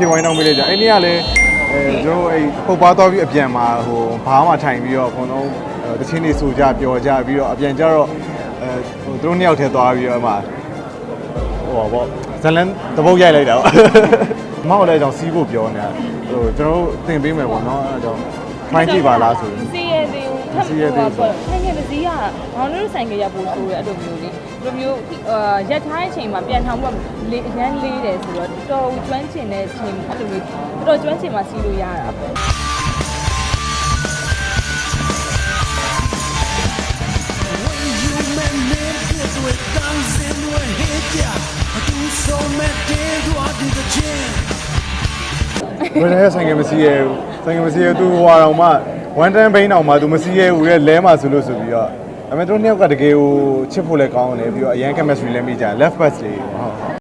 ပြင်ဝိုင်းတော့မေးလိုက်ကြအဲ့နေ့ကလည်းအဲကျွန်တော်တို့အဲ့ပုတ်ပါသွားပြီးအပြန်မှာဟိုဘားမှထိုင်ပြီးတော့အကုန်လုံးအဲတချင်းတွေစူကြပျော်ကြပြီးတော့အပြန်ကျတော့အဲဟိုသူတို့နှစ်ယောက်ထဲသွားပြီးတော့အမှဟိုပါပေါ့ဇလန်တပုတ်ရိုက်လိုက်တာပေါ့မောက်လည်းအကြောင်းစီးဖို့ပြောနေတာဟိုကျွန်တော်တို့သင်ပေးမယ်ပေါ့နော်အဲ့တော့ try ကြည့်ပါလားဆိုရင်စီရသေးဘူးထပ်စီရသေးဘူးဆိုင်ကယ်တစ်စီးကဘောင်းတို့ဆိုင်ကယ်ရပို့ဆိုးတယ်အဲ့လိုမျိုးလေး ဒီလိုမျိုးအာရက်ထားတဲ့အချိန်မှာပြန်ထောင်ပြီးလေအရန်လေးတယ်ဆိုတော့တော်တော်ကျွမ်းကျင်တဲ့အချိန်အဲ့လိုမျိုးတော်တော်ကျွမ်းကျင်မှစီးလို့ရတာပေါ့ဘယ်နဲ့ဆိုင်ကယ်မစီးရဲဘူးဆိုင်ကယ်မစီးရဲသူဟွာတော့မှ1 time ဘိန်းအောင်မှသူမစီးရဲဘူးရဲ့လဲမှဆိုလို့ဆိုပြီးတော့ အမေတို့နှစ်ယောက်ကတကယ်ကိုချစ်ဖို့လည်းကောင်းတယ်ပြီးတော့အရန် chemistry လည်းမိကြ left pass လေးဟုတ်ဟုတ်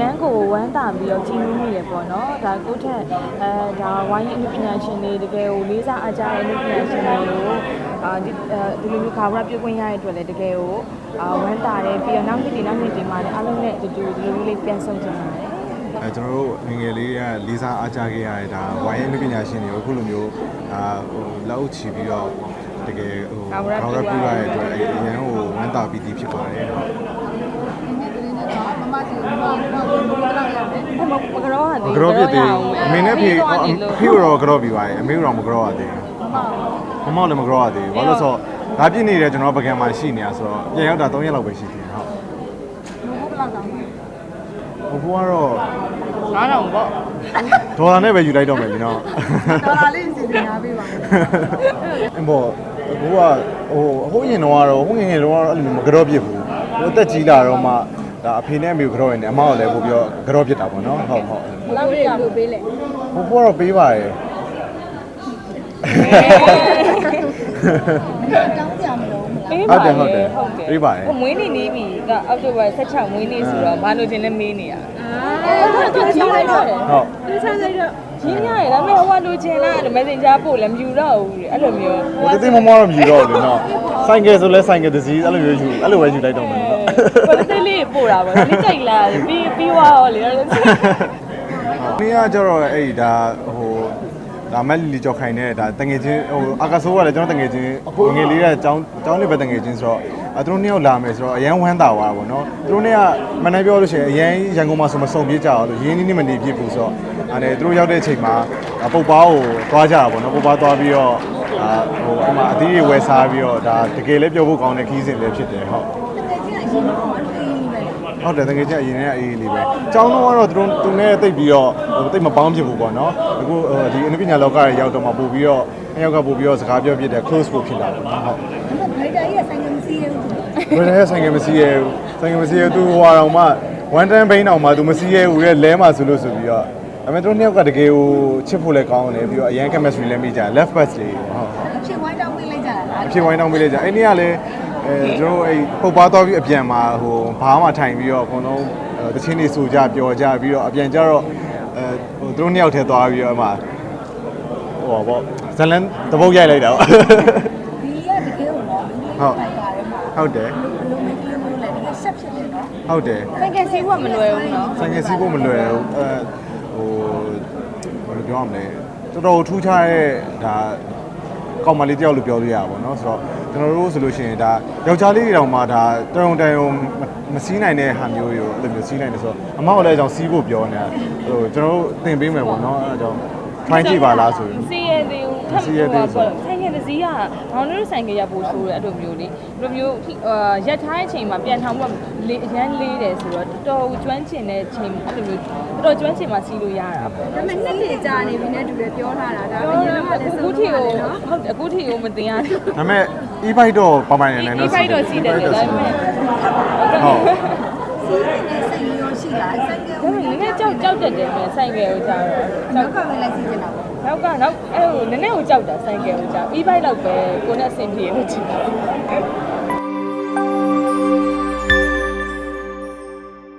ရန်ကိုဝမ်းတာပြီးတော့ကြီးနူးမိရပေါ့နော်ဒါကိုယ့်ထက်အဲဒါဝိုင်းအမှုပညာရှင်တွေတကယ်ကိုလေးစားအားကြတဲ့အမှုပညာရှင်တွေကိုအာဒီအဲဒီလိုမျိုးခါဝရပြုတ်ခွင့်ရတဲ့အတွက်လည်းတကယ်ကိုအာဝမ်းတာတယ်ပြီးတော့နောက်နေ့ဒီနောက်နေ့ဒီမှာလည်းအားလုံးနဲ့အတူတူဒီလိုမျိုးလေးပြန်ဆုံကြပါတယ်အဲကျွန်တော်တို့ငယ်ငယ်လေးကလေးစားအားကြခဲ့ရတဲ့ဒါဝိုင်းရင်ပညာရှင်တွေကိုအခုလိုမျိုးအာဟိုလက်အုပ်ချီပြီးတော့တကယ်ဟိုကာဝရပြုကာဝရပြုရတဲ့အတွက်အရန်ကိုဝမ်းသာပီတိဖြစ်ပါတယ် ဟုတ်မမမကတော့ဟာမကြောဖြစ်သေးဘူးအမေနဲ့ဖေဖေကတော့ကြောပြီးပါတယ်အမေကတော့မကြောရသေးဘူးမမောက်လည်းမကြောရသေးဘူးဘာလို့လဲဆိုတော့ဒါပြည့်နေတယ်ကျွန်တော်ပကံမှာရှိနေတာဆိုတော့ပြန်ရောက်တာ3ရက်လောက်ပဲရှိသေးတယ်ဟုတ်ဟိုဘွားတော့နားတော့ပေါ့ဒေါ်လာနဲ့ပဲယူလိုက်တော့မယ်လीနော်ဒေါ်လာလေးစီစဉ်ထားပေးပါမယ်အမေဘိုးကဟိုအဟိုးရင်တော့ကတော့ဟိုငယ်ငယ်တော့အဲ့လိုမကြောပြစ်ဘူးဟိုအသက်ကြီးလာတော့မှ ဒါအဖေနဲ့အမေကိုကြောရင်အမကလည်းပို့ပြီးတော့ကြောပြစ်တာပေါ့နော်ဟုတ်ဟုတ်ဘယ်လိုလေးလို့ပေးလဲဘိုးကတော့ပေးပါရဲ့တောင်းကြမလို့မလားပေးဟုတ်တယ်ဟုတ်တယ်ဟုတ်တယ်ပေးပါတယ်ဟိုမွေးနေ့နေပြီကအောက်တိုဘာ16မွေးနေ့ဆိုတော့ဘာလို့ခြင်းလဲမေးနေရအဲဒါတော့ကြီးလိုက်တော့တယ်ဟုတ်သူစားလိုက်တော့ရင်းရတယ်ဒါပေမဲ့ဟိုကလိုချင်လားအဲ့ messenger ပို့လည်းမယူတော့ဘူးလေအဲ့လိုမျိုးဟိုတိတိမမောတော့မြည်တော့ဘူးနော်ဆိုင်ကယ်ဆိုလဲဆိုင်ကယ်တစ်စီးအဲ့လိုမျိုးယူအဲ့လိုပဲယူလိုက်တော့မယ် နော်ဟိုတိတ်လေးပို့တာပေါ့ဒီကြိုက်လာပြီးပြီးသွားရောလေအဲ့လို။နေ့ကကျတော့အဲ့ဒီဒါဟိုဒါမက်လီလီကြောက်ခိုင်တဲ့ဒါတငယ်ချင်းဟိုအာကာဆိုးကလည်းကျွန်တော်တငယ်ချင်းငယ်လေးကကျောင်းကျောင်းလေးပဲတငယ်ချင်းဆိုတော့အဲသူတို့နှစ်ယောက်လာမယ်ဆိုတော့အရန်ဝမ်းသာသွားတာပေါ့နော်။သူတို့နှစ်ကမနိုင်ပြောလို့ရှိရင်အရန်ရန်ကုန်မှာဆိုမစုံပြေးကြအောင်လို့ရင်းနှီးနှီးမနေဖြစ်ဘူးဆိုတော့အဲသူတို့ရောက်တဲ့အချိန်မှာပုတ်ပါကိုသွားကြတာပေါ့နော်ပုတ်ပါသွားပြီးတော့အာဟိုအမအသီးတွေဝယ်စားပြီးတော့ဒါတကယ်လည်းပြောဖို့ကောင်းတဲ့ခီးစဉ်လည်းဖြစ်တယ်ဟုတ် ဟုတ်တယ်တကယ်ချင်းအရင်ကအရေးလေးပဲ။ကျောင်းတော့ကတော့သူတို့သူနဲ့တိတ်ပြီးတော့ဟိုတိတ်မပေါင်းဖြစ်ဘူးပေါ့နော်။အခုဒီအနုပညာလောကရဲ့ရောက်တော့မှပို့ပြီးတော့အယောက်ကပို့ပြီးတော့စကားပြောပြတဲ့ close ပို့ဖြစ်လာတယ်နော်ဟုတ်ဒါပေမဲ့ဗိုက်တာကြီးကဆိုင်ကမစီးရဘူး။ဘယ်နဲ့ဆိုင်ကမစီးရဲဘူး။ဆိုင်ကမစီးရဲသူဟွာတော့မှ1 time ဘိန်းအောင်မှသူမစီးရဲဘူးရဲ့လဲမှဆိုလို့ဆိုပြီးတော့အမေတို့နှစ်ယောက်ကတကယ်ကိုချစ်ဖို့လည်းကောင်းတယ်ပြီးတော့အရန် chemistry လည်းမိကြ left pass လေးဟုတ်ဟုတ်အဖြစ်ဝိုင်းတောင်းပေးလိုက်ကြတာလားအဖြစ်ဝိုင်းတော့မေးလိုက်ကြအဲ့နေ့ကလည်း အဲကျွန်တော်တို့အဲ့ပုတ်ပါသွားပြီးအပြန်မှာဟိုဘားမှထိုင်ပြီးတော့အကုန်လုံးတချင်းတွေစူကြပျော်ကြပြီးတော့အပြန်ကျတော့အဲဟိုသူတို့နှစ်ယောက်ထဲသွားပြီးတော့အမှဟိုပါပေါ့ဇလန်တပုတ်ရိုက်လိုက်တာပေါ့ဒီကတကယ်ကိုတော့မင်းလေးဗိုက်တာရဲမှာဟုတ်တယ်အလုံးမင်းကလေးမျိုးလည်းတကယ်ဆက်ဖြစ်နေတော့ဟုတ်တယ်ဆိုင်ကစီးဖို့မလွယ်ဘူးနော်ဆိုင်ကစီးဖို့မလွယ်ဘူးအဲဟိုဘယ်လိုပြောရမလဲတော်တော်ထူးခြားတဲ့ဒါ ကောင်မလေးတယောက်လို့ပြောလို့ရတာပေါ့နော်ဆိုတော့ကျွန်တော်တို့ဆိုလို့ရှိရင်ဒါယောက်ျားလေးတွေတောင်မှဒါတရုံတရုံမစည်းနိုင်တဲ့ဟာမျိုးတွေကိုအဲ့လိုမျိုးစည်းနိုင်တယ်ဆိုတော့အမကလည်းအကြောင်းစီးဖို့ပြောနေတာဟိုကျွန်တော်တို့သင်ပေးမယ်ပေါ့နော်အဲ့အကြောင်း try ကြည့်ပါလားဆိုရင်စီးရသေးဘူးထပ်စီးရသေးဘူး ကတစ်စီးကဘောင်းတို့ဆိုင်ကရပို့ဆိုးတယ်အဲ့လိုမျိုးလေဒီလိုမျိုးအာရက်ထားတဲ့အချိန်မှာပြန်ထောင်ပြီးလေအရန်လေးတယ်ဆိုတော့တော်တော်ကျွမ်းကျင်တဲ့အချိန်အဲ့လိုမျိုးတော်တော်ကျွမ်းကျင်မှစီးလို့ရတာပေါ့ဒါပေမဲ့နှစ်လေကြာနေပြီနဲ့တူတယ်ပြောထားတာဒါအအရင်ရင်ကကလလည်းည်းစုံအခုထီထိကိုကိုနော်ဟုတ်အခုထိကိုမတင်ရဘူးဒါပေမဲ့ e-bike တော့ပပိုင်နေတယ်နော် e-bike တော့စီးတယ်ဒါပေမဲ့ဟုတ်စီးနေတဲ့စိတ်ရောရှိစီလားဆိုင်ကယ်ဒါပေမဲ့နည်းနည်းကြောက်ကြောက်တတ်တယ်မယ်ဆိုင်ကယ်ကိုကြာတော့နောက်ကပဲလိုက်စီနေတာပေါ့ နောက်ကနောက်အဲ့ဟိုနည်းနည်းကိုကြောက်တာဆိုင်ကယ်ကိုကြာပြီးပိုက်တော့ပဲကိုနဲ့အဆင်ပြေလို့ကြည့်တာ